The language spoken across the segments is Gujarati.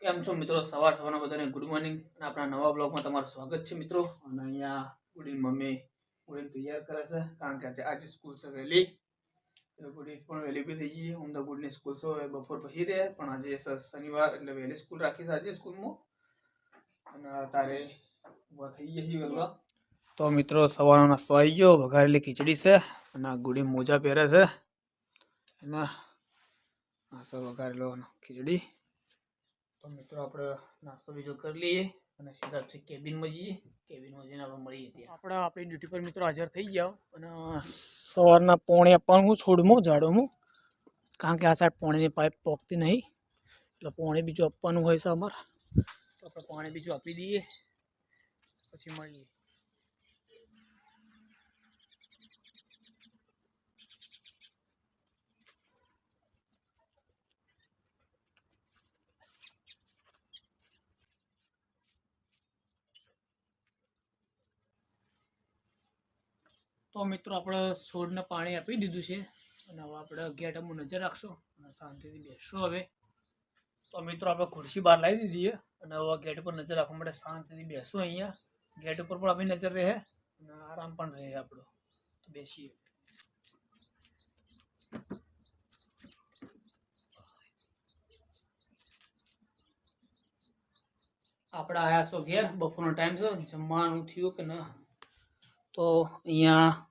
કેમ છો મિત્રો? સવાર સવારના બધાને ગુડ મોર્નિંગ અને આપણા નવા બ્લોગમાં તમારું સ્વાગત છે મિત્રો. અને અહીંયા ગુડીની મમ્મી ગુડીને તૈયાર કરે છે. કારણ કે આજે- સ્કૂલ છે વહેલી. એટલે ગુડી પણ વહેલી બી થઈ ગઈ હું તો ગુડની સ્કૂલ છે. બપોર પછી રહે. પણ આજે શનિવાર એટલે વહેલી સ્કૂલ રાખી છે આજે સ્કૂલમાં અને તારે ઊભા થઈ ગયા છીએ વહેલા. તો મિત્રો સવારનો નાસ્તો આવી ગયો. વઘારેલી ખીચડી છે. અને ગુડી મોજા પહેરે છે. એના, આ સર વઘારેલો ખીચડી. તો મિત્રો આપણે નાસ્તો બીજો કરી લઈએ અને સીધા થી કેબિનમાં જઈએ. કેબિનમાં જઈને આપણે મળીએ ત્યાં. આપણે આપણી ડ્યુટી પર મિત્રો હાજર થઈ ગયા અને સવારના પોણે આપવાનું હું છોડમાં ઝાડોમાં. કારણ કે આ સાઈડ પોણીની પાઇપ પોકતી નહીં. એટલે પોણે બીજું આપવાનું હોય છે અમારે. તો આપણે પાણી બીજું આપી દઈએ. પછી મળીએ. તો મિત્રો આપણે છોડને પાણી આપી દીધું છે. અને હવે આપણે ગેટમાં નજર રાખશું અને શાંતિથી બેસશું હવે. તો મિત્રો આપણે ખુરશી બહાર લાવી દીધી અને હવે ગેટ પર નજર રાખવા માટે શાંતિથી બેસું અહીંયા. ગેટ ઉપર પણ આપણી નજર રહે અને આરામ પણ રહે આપણો. તો બેસીએ. આપણે આયા છો ઘેર. બપોરનો ટાઈમ છે. જમવાનું થયું કે ના? તો અહીંયા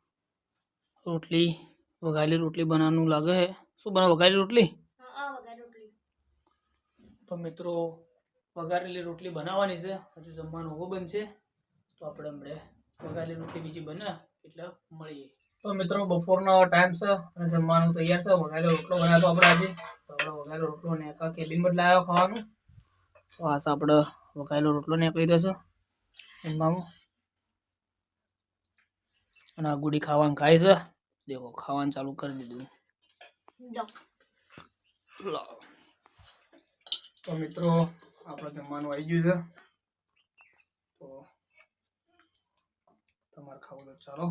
રોટલી વઘારેલી રોટલી બનાવવાનું લાગે છે. શું બનાવ વઘારેલી રોટલી? તો મિત્રો વઘારેલી રોટલી બનાવવાની છે. હજુ જમવાનું ઓગો બનશે. તો આપણે હમણાં વઘારેલી રોટલી બીજી બને એટલે મળીએ. તો મિત્રો બપોરનો ટાઈમ છે અને જમવાનું તૈયાર છે. વઘારેલો રોટલો બનાવ્યો આપણે આજે. તો આપણે વઘારેલો રોટલો ને એકા કેબિન બદલાયો ખાવાનું. તો આ આપણે વઘારેલો રોટલો ને કહી રહ્યો છે. જમવામાં અને આ ગુડી ખાવાનું ખાય છે. દેખો ખાવાનું ચાલુ કરી દીધું. તો મિત્રો આપણે જમવાનું આવી ગયું છે. તો તમારે ખાવું તો ચાલો.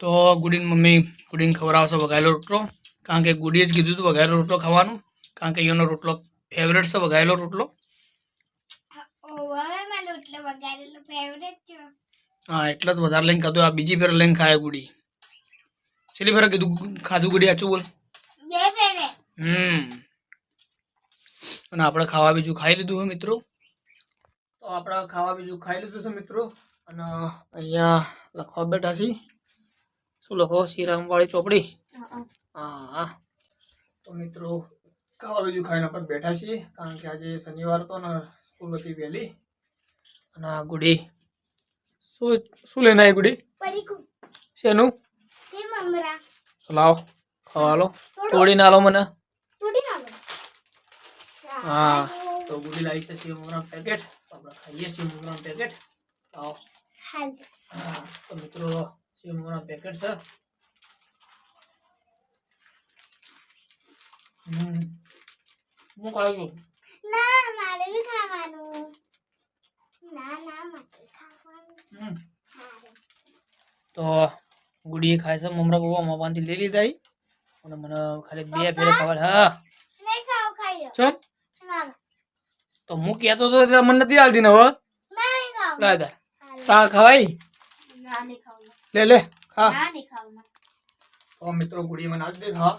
તો ગુડીન મમ્મી. ગુડીને ખવડાવશો વઘાયેલો રોટલો. કારણ કે ગુડીએ જ કીધું હતું વઘાયેલો રોટલો ખાવાનું. કારણ કે એનો રોટલો ફેવરેટ છે વઘાયેલો રોટલો. ફેવરેટ છે. હા એટલે જ વધારે લઈને ખાધું. આ બીજી ફેર લઈને ખાય ગુડી. છેલ્લી ફેર કીધું ખાધું ગુડી આચું બોલ. હમ. અને આપણે ખાવા બીજું ખાઈ લીધું છે મિત્રો. તો આપણે ખાવા બીજું ખાઈ લીધું છે મિત્રો. અને અહીંયા લખવા બેઠા છીએ. શું લખો? શ્રીરામવાળી ચોપડી? હા. હા. તો મિત્રો ખાવા બીજું ખાઈને આપણે બેઠા છીએ કારણ કે આજે શનિવાર તો ને સ્કૂલ હતી વહેલી. અને આ ગુડી શું શું લેના આવી ગુડી? શેનું? લાવ ખાવા લો તોડી ના લો મને હા તો ગુડી લાવી છે સેવ મમરા પેકેટ. આપણે ખાઈએ છીએ મમરા પેકેટ. આવો હા તો મિત્રો સેવ મમરા પેકેટ છે. હમ. હું ખાઈ ગયું ના મારે બી ખાવાનું ના ના મારે ખાવાનું હમ મારે તો ગુડીએ ખાય છે મમરા બહુ બાંધી લઈ લીધા અને મને ખાલી બે ફેરે ખબર હા. નહીં ખાવ ખાઈ લો. ચમ? તો હું કહેતો હતો એટલે મને નથી આવતી ને હવે. દે તા ખવાય? ના નહીં ખાવ. લે લે ખા. ના નહીં ખાવ તો મિત્રો ગુડી મને આજ દે ખા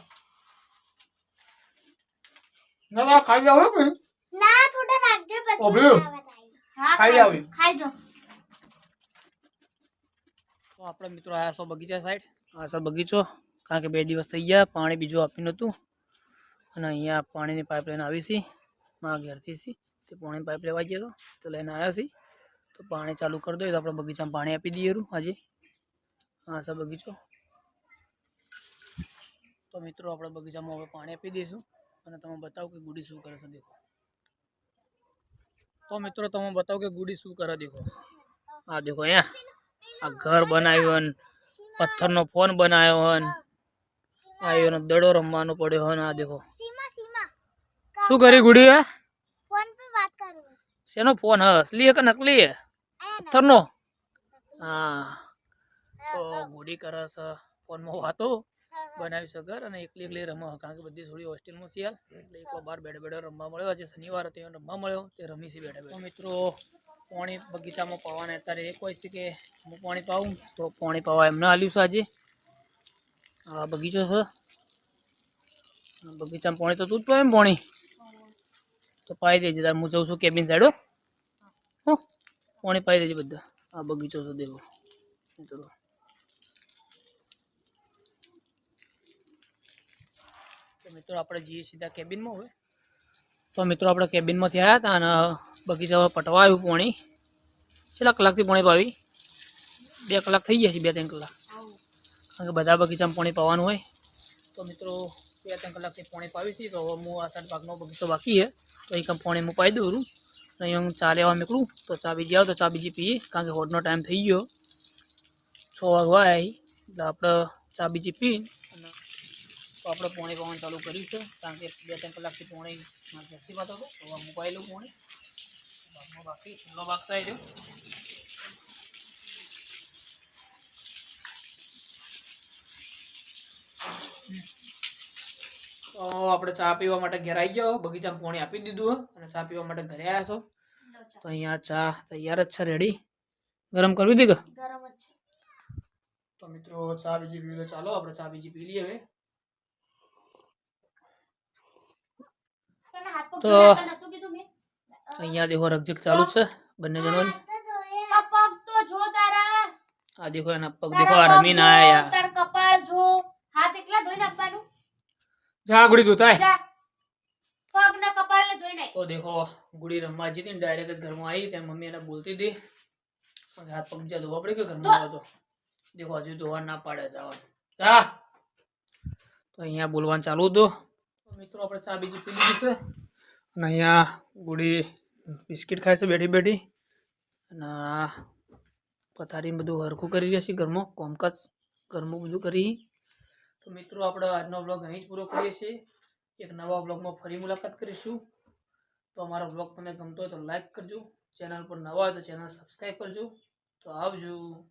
ના ખાઈ જાવ ના થોડા નાખજો પછી ખાઈ જાવ ખાઈ જો તો આપણે મિત્રો આયા છો બગીચા સાઈડ આ છે બગીચો. કારણ કે બે દિવસ થઈ ગયા, પાણી બીજું આપ્યું નહોતું. અને અહીંયા પાણીની પાઇપ લઈને આવી છે. મારા ઘેરથી છે. તે પાણીની પાઇપ લેવા ગયો હતો તો લઈને આવ્યા છે. તો પાણી ચાલુ કરી દઈએ તો આપણે બગીચામાં પાણી આપી દઈએ આજે આ સર બગીચો. તો મિત્રો, આપણે બગીચામાં હવે પાણી આપી દઈશું. અને તમે બતાવો કે ગુડી શું કરે છે, દેખો. તો મિત્રો, તમે બતાવો કે ગુડી શું કરે, દેખો. આ દેખો, અહીંયા. આ ઘર બનાવ્યું હન પથ્થરનો ફોન બનાવ્યો હન. આ એનો દડો રમવાનો પડ્યો હન આ દેખો. શું કરી ગુડી હે? શેનો ફોન હ? અસલી હે કે નકલી હે? પથ્થરનો? હા. તો ગુડી કરસ ફોનમાં વાતો બનાવી છે ઘર અને એકલી એકલી રમવા કારણ કે બધી થોડી હોસ્ટેલમાં શિયાલ એટલે એકલો બહાર બેઠે બેઠે રમવા મળ્યો. આજે શનિવાર હતો રમવા મળ્યો. તે રમી છે બેઠે બેઠે. મિત્રો પાણી બગીચામાં પાવાના. અત્યારે એક હોય છે કે હું પાણી પાવું તો પાણી પાવા એમને હાલ્યું છે આજે. આ બગીચો છે. બગીચામાં પાણી તો તું જ એમ પાણી. તો પાઈ દેજે. તાર હું જઉં છું કેબિન સાઈડ હો. પાણી પાઈ દેજે બધા. આ બગીચો છે દેવો મિત્રો મિત્રો, આપણે જઈએ સીધા કેબિનમાં હોય તો મિત્રો, આપણે કેબિનમાંથી આવ્યા હતા અને બગીચામાં પટવા આવ્યું પાણી. કેટલા કલાકથી પાણી પાવી? બે કલાક થઈ ગયા છે, બે ત્રણ કલાક. કારણ કે બધા બગીચામાં પાણી પાવાનું હોય. તો મિત્રો, બે ત્રણ કલાકથી પાણી પાવી છે, તો હવે હું આ સાઈડ ભાગનો બગીચો બાકી છે. તો અહીં પાણી હું પાઈ દઉં છું. અહીં હું ચા લેવા નીકળું. તો ચા બીજી આવે, તો ચા બીજી પીએ. કારણ કે હોડનો ટાઈમ થઈ ગયો. છ વાગવા આવી એટલે આપણે ચા બીજી પી અને તો આપણે પાણી પાવાનું ચાલુ કર્યું છે. કારણ કે બે ત્રણ કલાકથી પાણી નથી પાતો હતો. તો હવે મુકાઈ લઉં પાણી. ભાગમાં બાકી છેલ્લો ભાગ થાય રહ્યો તો આપણે ચા પીવા માટે ઘરે આવી ગયો. બગીચામાં પાણી આપી દીધું અને ચા પીવા માટે ઘરે આવ્યા છો. તો અહીંયા ચા તૈયાર જ છે રેડી ગરમ કરવી હતી ગરમ જ છે. તો મિત્રો ચા બીજી પીવી તો ચાલો આપણે ચા બીજી પી લઈએ હવે. તો- અહીંયા દેખો રકજક ચાલુ છે બંને જણોની. આ પગ તો જો તારા. આ દેખો એના પગ દેખો આ રમીને આયા તાર કપાળ જો. હાથ એકલા ધોઈ નાખવાનું જા ગુડી તું થાય પગ ના કપાળ ને ધોઈ નાખ તો દેખો ગુડી રમવા જીતી ને ડાયરેક્ટ જ ઘરમાં આવી ત્યાં મમ્મી એને બોલતી હતી. હાથ પગ જ્યાં ધોવા પડે કે ઘરમાં તો દેખો હજુ ધોવા ના પાડે જવાનું. જા. તો અહીંયા બોલવાનું ચાલુ હતું. મિત્રો આપણે ચા બીજી પી લીધી છે. અને અહીંયા ગુડી બિસ્કિટ ખાય છે બેઠી બેઠી. અને આ પથારી બધું હરખું કરી રહ્યા છીએ ઘરમાં, કોમકાજ ઘરમાં બધું કરી. તો મિત્રો, આપણે આજનો બ્લોગ અહીં જ પૂરો કરીએ છીએ. એક નવા બ્લોગમાં ફરી મુલાકાત કરીશું. તો અમારો બ્લોગ તમને ગમતો હોય તો લાઈક કરજો. ચેનલ પર નવા હોય તો ચેનલ સબસ્ક્રાઈબ કરજો. તો આવજો.